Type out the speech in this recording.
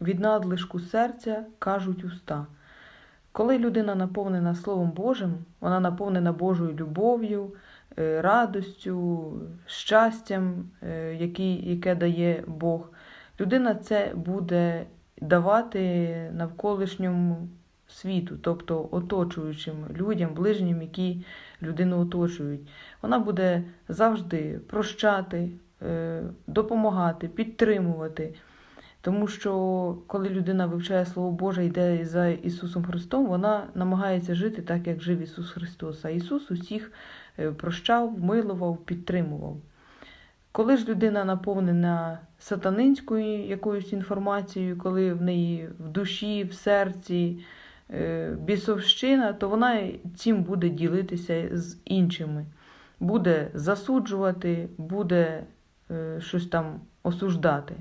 від надлишку серця кажуть уста. Коли людина наповнена Словом Божим, вона наповнена Божою любов'ю, е, радостю, щастям, е, яке дає Бог, людина це буде давати навколишньому світу, тобто оточуючим людям, ближнім, які людину оточують. Вона буде завжди прощати, е, допомагати, підтримувати. Тому що коли людина вивчає Слово Боже, йде за Ісусом Христом, вона намагається жити так, як жив Ісус Христос. А Ісус усіх е, прощав, милував, підтримував. Коли ж людина наповнена сатанинською якоюсь інформацією, коли в неї в душі, в серці е, бісовщина, то вона цим буде ділитися з іншими, буде засуджувати, буде е, щось там осуждати.